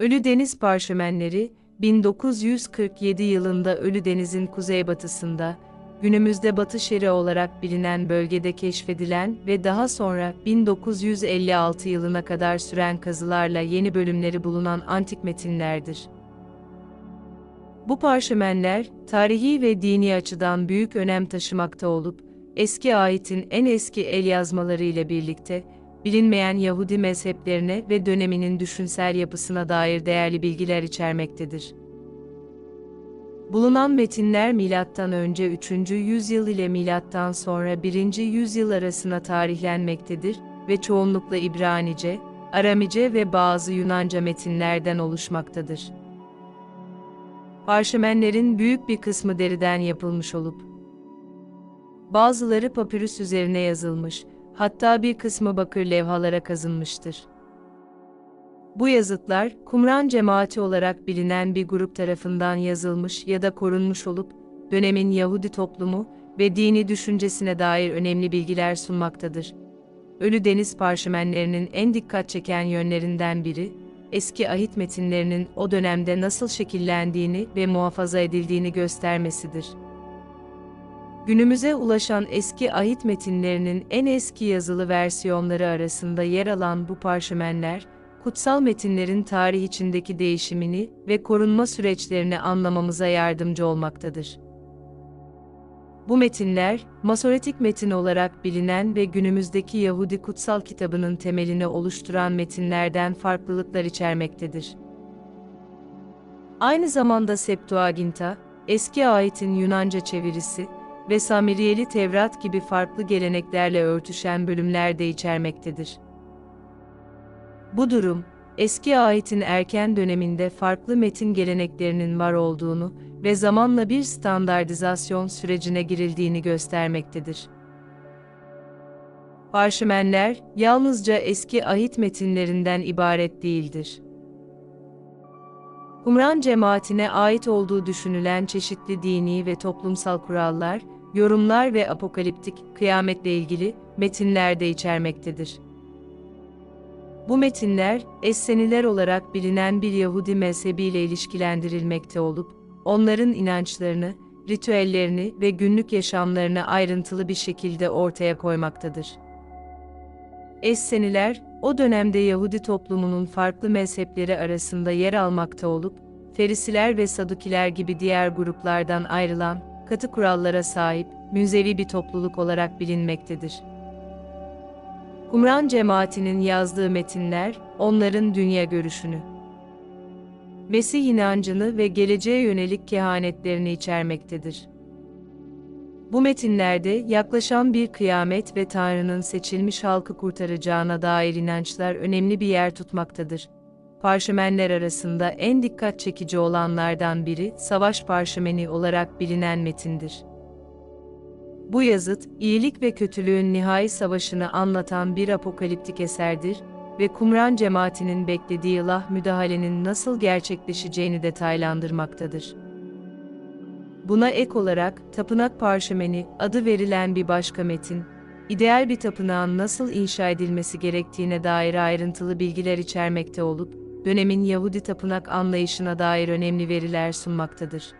Ölü Deniz Parşömenleri, 1947 yılında Ölü Deniz'in kuzeybatısında, günümüzde Batı Şeria olarak bilinen bölgede keşfedilen ve daha sonra 1956 yılına kadar süren kazılarla yeni bölümleri bulunan antik metinlerdir. Bu parşömenler, tarihi ve dini açıdan büyük önem taşımakta olup, eski ayetin en eski el yazmaları ile birlikte, bilinmeyen Yahudi mezheplerine ve döneminin düşünsel yapısına dair değerli bilgiler içermektedir. Bulunan metinler milattan önce 3. yüzyıl ile milattan sonra 1. yüzyıl arasına tarihlenmektedir ve çoğunlukla İbranice, Aramice ve bazı Yunanca metinlerden oluşmaktadır. Parşömenlerin büyük bir kısmı deriden yapılmış olup, bazıları papyrus üzerine yazılmış, hatta bir kısmı bakır levhalara kazınmıştır. Bu yazıtlar, Kumran cemaati olarak bilinen bir grup tarafından yazılmış ya da korunmuş olup, dönemin Yahudi toplumu ve dini düşüncesine dair önemli bilgiler sunmaktadır. Ölü Deniz parşömenlerinin en dikkat çeken yönlerinden biri, eski ahit metinlerinin o dönemde nasıl şekillendiğini ve muhafaza edildiğini göstermesidir. Günümüze ulaşan eski ahit metinlerinin en eski yazılı versiyonları arasında yer alan bu parşömenler, kutsal metinlerin tarih içindeki değişimini ve korunma süreçlerini anlamamıza yardımcı olmaktadır. Bu metinler, Masoretik metin olarak bilinen ve günümüzdeki Yahudi kutsal kitabının temelini oluşturan metinlerden farklılıklar içermektedir. Aynı zamanda Septuaginta, eski ayetin Yunanca çevirisi ve Samiriyeli Tevrat gibi farklı geleneklerle örtüşen bölümler de içermektedir. Bu durum, eski ayetin erken döneminde farklı metin geleneklerinin var olduğunu ve zamanla bir standartizasyon sürecine girildiğini göstermektedir. Parşömenler, yalnızca eski ahit metinlerinden ibaret değildir. Kumran cemaatine ait olduğu düşünülen çeşitli dini ve toplumsal kurallar, yorumlar ve apokaliptik, kıyametle ilgili metinler de içermektedir. Bu metinler, Esseniler olarak bilinen bir Yahudi mezhebiyle ilişkilendirilmekte olup, onların inançlarını, ritüellerini ve günlük yaşamlarını ayrıntılı bir şekilde ortaya koymaktadır. Esseniler, o dönemde Yahudi toplumunun farklı mezhepleri arasında yer almakta olup, Ferisiler ve Sadukiler gibi diğer gruplardan ayrılan, katı kurallara sahip, münzevi bir topluluk olarak bilinmektedir. Kumran cemaatinin yazdığı metinler, onların dünya görüşünü, Mesih inancını ve geleceğe yönelik kehanetlerini içermektedir. Bu metinlerde yaklaşan bir kıyamet ve Tanrı'nın seçilmiş halkı kurtaracağına dair inançlar önemli bir yer tutmaktadır. Parşömenler arasında en dikkat çekici olanlardan biri savaş parşömeni olarak bilinen metindir. Bu yazıt, iyilik ve kötülüğün nihai savaşını anlatan bir apokaliptik eserdir ve Kumran cemaatinin beklediği lah müdahalenin nasıl gerçekleşeceğini detaylandırmaktadır. Buna ek olarak, Tapınak Parşömeni adı verilen bir başka metin, ideal bir tapınağın nasıl inşa edilmesi gerektiğine dair ayrıntılı bilgiler içermekte olup, dönemin Yahudi tapınak anlayışına dair önemli veriler sunmaktadır.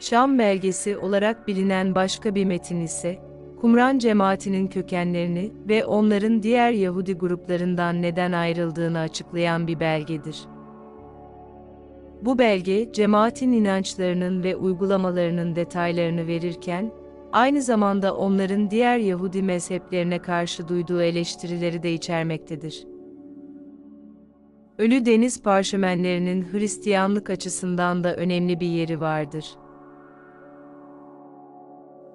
Şam belgesi olarak bilinen başka bir metin ise, Kumran cemaatinin kökenlerini ve onların diğer Yahudi gruplarından neden ayrıldığını açıklayan bir belgedir. Bu belge, cemaatin inançlarının ve uygulamalarının detaylarını verirken, aynı zamanda onların diğer Yahudi mezheplerine karşı duyduğu eleştirileri de içermektedir. Ölü deniz parşömenlerinin Hristiyanlık açısından da önemli bir yeri vardır.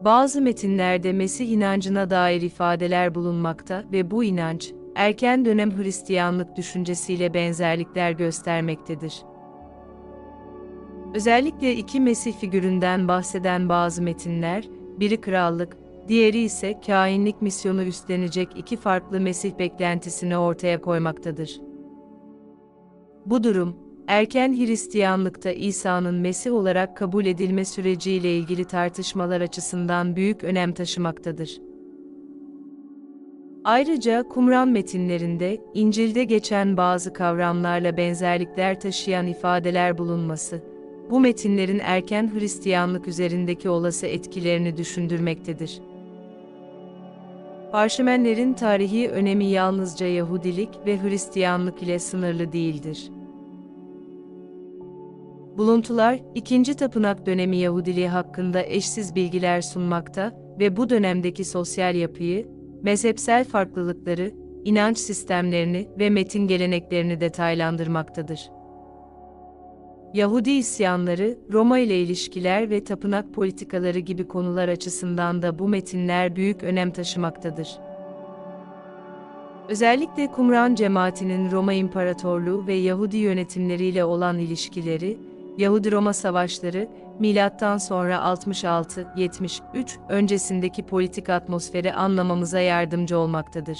Bazı metinlerde Mesih inancına dair ifadeler bulunmakta ve bu inanç, erken dönem Hristiyanlık düşüncesiyle benzerlikler göstermektedir. Özellikle iki Mesih figüründen bahseden bazı metinler, biri krallık, diğeri ise kainlik misyonu üstlenecek iki farklı Mesih beklentisini ortaya koymaktadır. Bu durum, erken Hristiyanlıkta İsa'nın Mesih olarak kabul edilme süreciyle ilgili tartışmalar açısından büyük önem taşımaktadır. Ayrıca Kumran metinlerinde, İncil'de geçen bazı kavramlarla benzerlikler taşıyan ifadeler bulunması, bu metinlerin erken Hristiyanlık üzerindeki olası etkilerini düşündürmektedir. Parşömenlerin tarihi önemi yalnızca Yahudilik ve Hristiyanlık ile sınırlı değildir. Buluntular, ikinci tapınak dönemi Yahudiliği hakkında eşsiz bilgiler sunmakta ve bu dönemdeki sosyal yapıyı, mezhepsel farklılıkları, inanç sistemlerini ve metin geleneklerini detaylandırmaktadır. Yahudi isyanları, Roma ile ilişkiler ve tapınak politikaları gibi konular açısından da bu metinler büyük önem taşımaktadır. Özellikle Kumran cemaatinin Roma İmparatorluğu ve Yahudi yönetimleriyle olan ilişkileri, Yahudi-Roma savaşları, milattan sonra 66-73 öncesindeki politik atmosferi anlamamıza yardımcı olmaktadır.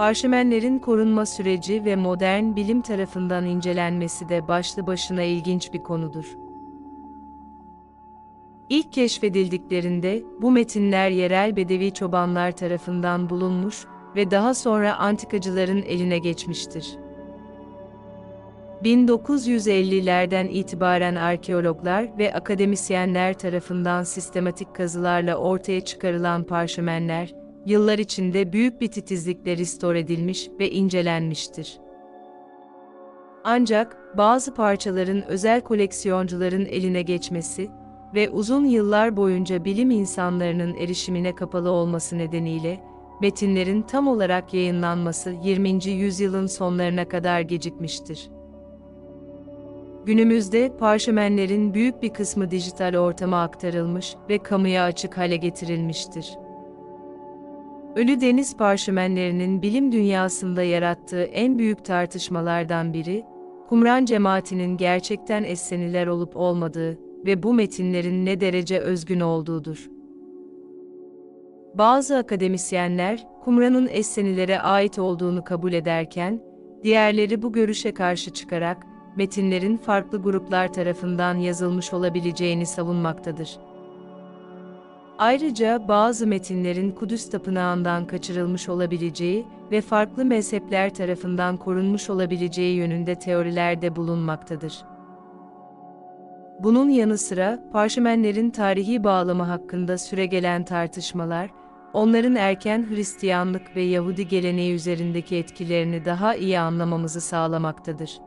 Parşömenlerin korunma süreci ve modern bilim tarafından incelenmesi de başlı başına ilginç bir konudur. İlk keşfedildiklerinde bu metinler yerel Bedevi çobanlar tarafından bulunmuş ve daha sonra antikacıların eline geçmiştir. 1950'lerden itibaren arkeologlar ve akademisyenler tarafından sistematik kazılarla ortaya çıkarılan parşömenler, yıllar içinde büyük bir titizlikle restore edilmiş ve incelenmiştir. Ancak bazı parçaların özel koleksiyoncuların eline geçmesi ve uzun yıllar boyunca bilim insanlarının erişimine kapalı olması nedeniyle metinlerin tam olarak yayınlanması 20. yüzyılın sonlarına kadar gecikmiştir. Günümüzde parşömenlerin büyük bir kısmı dijital ortama aktarılmış ve kamuya açık hale getirilmiştir. Ölü deniz parşömenlerinin bilim dünyasında yarattığı en büyük tartışmalardan biri, Kumran cemaatinin gerçekten Esseniler olup olmadığı ve bu metinlerin ne derece özgün olduğudur. Bazı akademisyenler, Kumran'ın Essenilere ait olduğunu kabul ederken, diğerleri bu görüşe karşı çıkarak, metinlerin farklı gruplar tarafından yazılmış olabileceğini savunmaktadır. Ayrıca bazı metinlerin Kudüs Tapınağı'ndan kaçırılmış olabileceği ve farklı mezhepler tarafından korunmuş olabileceği yönünde teorilerde bulunmaktadır. Bunun yanı sıra parşömenlerin tarihi bağlamı hakkında süregelen tartışmalar, onların erken Hristiyanlık ve Yahudi geleneği üzerindeki etkilerini daha iyi anlamamızı sağlamaktadır.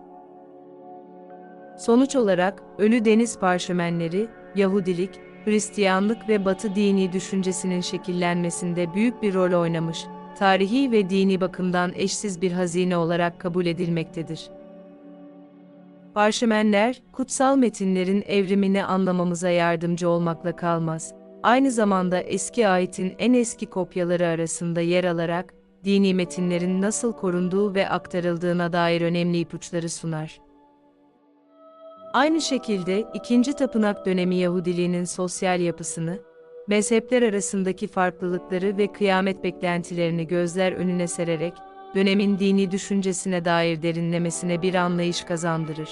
Sonuç olarak, Ölü Deniz Parşömenleri, Yahudilik, Hristiyanlık ve Batı dini düşüncesinin şekillenmesinde büyük bir rol oynamış, tarihi ve dini bakımdan eşsiz bir hazine olarak kabul edilmektedir. Parşömenler, kutsal metinlerin evrimini anlamamıza yardımcı olmakla kalmaz. Aynı zamanda eski ayetin en eski kopyaları arasında yer alarak, dini metinlerin nasıl korunduğu ve aktarıldığına dair önemli ipuçları sunar. Aynı şekilde ikinci tapınak dönemi Yahudiliğinin sosyal yapısını, mezhepler arasındaki farklılıkları ve kıyamet beklentilerini gözler önüne sererek, dönemin dini düşüncesine dair derinlemesine bir anlayış kazandırır.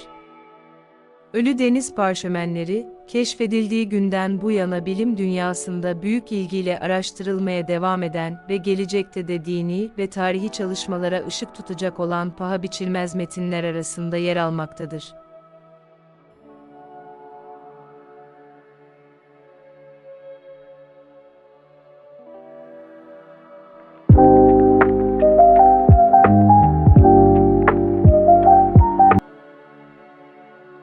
Ölü deniz parşömenleri, keşfedildiği günden bu yana bilim dünyasında büyük ilgiyle araştırılmaya devam eden ve gelecekte de dini ve tarihi çalışmalara ışık tutacak olan paha biçilmez metinler arasında yer almaktadır.